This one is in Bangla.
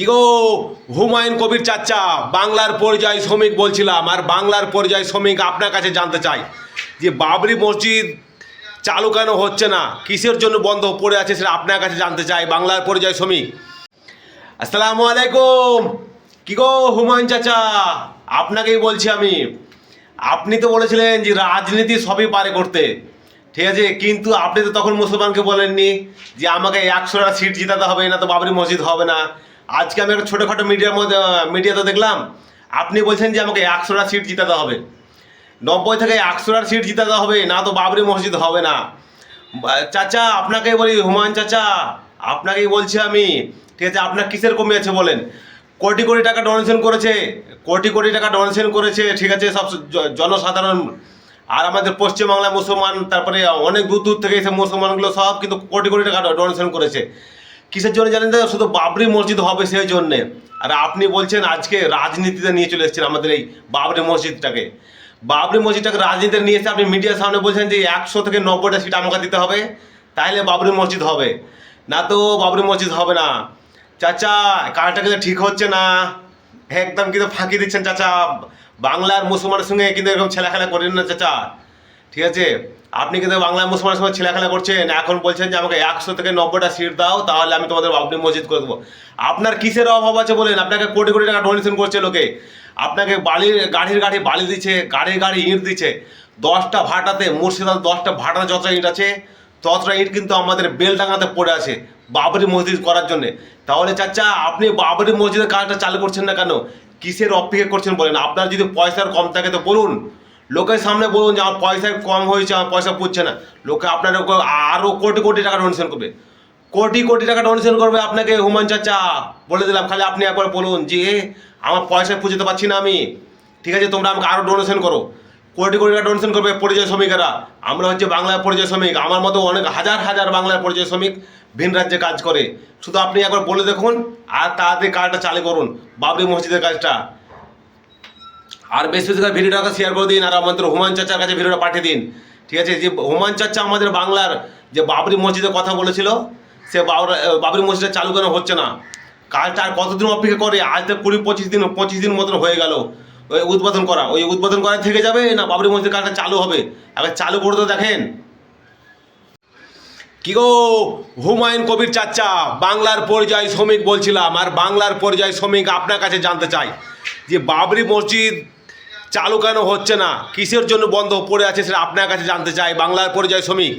কি গো? হুমায়ুন কবির চাচা, বাংলার পরিযায়ী শ্রমিক বলছিলাম, আর বাংলার পরিযায়ী শ্রমিক আপনার কাছে জানতে চাই, যে বাবরি মসজিদ চালু কেন হচ্ছে না? কিসের জন্য বন্ধ পড়ে আছে সেটা আপনার কাছে জানতে চাই, বাংলার পরিযায়ী শ্রমিক। আসসালামু আলাইকুম। কি গো হুমায়ুন চাচা? আপনাকেই বলছি আমি। আপনি তো বলেছিলেন যে রাজনীতি সবই পারে করতে। ঠিক আছে, কিন্তু আপনি তো তখন মুসলমানকে বলেননি যে আমাকে একশোটা সিট জিতাতে হবে, না তো বাবরি মসজিদ হবে না। আজকে আমি একটা ছোটোখাটো মিডিয়ার মধ্যে মিডিয়াতে দেখলাম। আপনি বলছেন যে আমাকে একশোটা সিট জিতাতে হবে। নব্বই থেকে একশোটার সিট জিতাতে হবে, না তো বাবরি মসজিদ হবে না। চাচা, আপনাকেই বলি, হুমায়ুন চাচা, আপনাকেই বলছি আমি। ঠিক আছে, আপনার কিসের কমি আছে বলেন? কোটি কোটি টাকা ডোনেশন করেছে, কোটি কোটি টাকা ডোনেশন করেছে, ঠিক আছে, সব জনসাধারণ। আর আমাদের পশ্চিমবাংলায় মুসলমান, তারপরে অনেক দূর দূর থেকে এসে মুসলমানগুলো সব কিন্তু কোটি কোটি টাকা ডোনেশন করেছে। কিসের জন্য জানেন তো শুধু বাবরি মসজিদ হবে সেই জন্যে। আর আপনি বলছেন আজকে রাজনীতিতে নিয়ে চলে এসেছেন আমাদের এই বাবরি মসজিদটাকে। বাবরি মসজিদটাকে রাজনীতিতে নিয়ে এসে আপনি মিডিয়ার সামনে বলছেন যে একশো থেকে নব্বইটা সিট আমাকে দিতে হবে তাহলে বাবরি মসজিদ হবে। না তো, বাবরি মসজিদ হবে না। চাচা কাজটা কিন্তু ঠিক হচ্ছে না। একদম কিন্তু ফাঁকি দিচ্ছেন চাচা। বাংলার মুসলমানের সঙ্গে কিন্তু এরকম ছেলেখেলা করেন না চাচা। ঠিক আছে? আপনি কিন্তু বাংলা মুসলমানের সঙ্গে ছেলেখেলা করছেন, এখন বলছেন যে আমাকে একশো থেকে নব্বইটা সিট দাও, তাহলে আমি তোমাদের বাবরি মসজিদ করে দেবো। আপনার কিসের অভাব আছে বলেন? আপনাকে কোটি কোটি টাকা ডোনেশন করছে লোকে। আপনাকে বালির গাড়ির গাড়ি বালি দিচ্ছে, গাড়ির গাড়ি ইট দিচ্ছে। দশটা ভাটাতে, মুর্শিদাবাদ দশটা ভাটাতে যতটা ইট আছে, ততটা ইট কিন্তু আমাদের বেলডাঙ্গাতে পড়ে আছে বাবরি মসজিদ করার জন্য। তাহলে চাচা, আপনি বাবরি মসজিদের কাজটা চালু করছেন না কেন? কিসের অপেক্ষা করছেন বলেন? আপনার যদি পয়সার কম থাকে তো বলুন। লোকের সামনে বলুন যে আমার পয়সা কম হয়েছে, আমার পয়সা পুচ্ছে না। লোকে আপনার আরও কোটি কোটি টাকা ডোনেশন করবে। কোটি কোটি টাকা ডোনেশন করবে আপনাকে হুমান চাচা। বলে দিলাম, খালি আপনি একবার বলুন যে আমার পয়সা পুজোতে পারছি না আমি। ঠিক আছে, তোমরা আমাকে আরও ডোনেশন করো। কোটি কোটি টাকা ডোনেশন করবে পরিযায়ী শ্রমিকেরা। আমরা হচ্ছে বাংলার পরিযায়ী শ্রমিক। আমার মতো অনেক হাজার হাজার বাংলার পরিযায়ী শ্রমিক ভিন রাজ্যে কাজ করে। শুধু আপনি একবার বলে দেখুন আর তাড়াতাড়ি কাজটা চালু করুন। বাবরি মসজিদের কাজটা। আর বেশি বেশি করে ভিডিওটাকে শেয়ার করে দিন আর আমাদের হুমান চাচার কাছে ভিডিওটা পাঠিয়ে দিন। ঠিক আছে? যে হুমান চাচা আমাদের বাংলার যে বাবরি মসজিদের কথা বলেছিল, সে বাবরা- মসজিদটা চালু কেন হচ্ছে না? কাজটা আর কতদিন অপেক্ষা করে? আজ তো কুড়ি, পঁচিশ দিন পঁচিশ দিন মতন হয়ে গেল। ওই উদ্বোধন করা, ওই উদ্বোধন করা থেকে যাবে না বাবরি মসজিদ কাজটা চালু হবে? আবার চালু করে তো দেখেন। কি গো, হুমায়ুন কবির চাচা, বাংলার পরিযায়ী শ্রমিক বলছিলাম, আর বাংলার পরিযায়ী শ্রমিক আপনার কাছে জানতে চাই। যে বাবরি মসজিদ চালু কেন হচ্ছে না? কিসের জন্য বন্ধ পড়ে আছে সেটা আপনার কাছে জানতে চাই। বাংলার পরিযায়ী শ্রমিক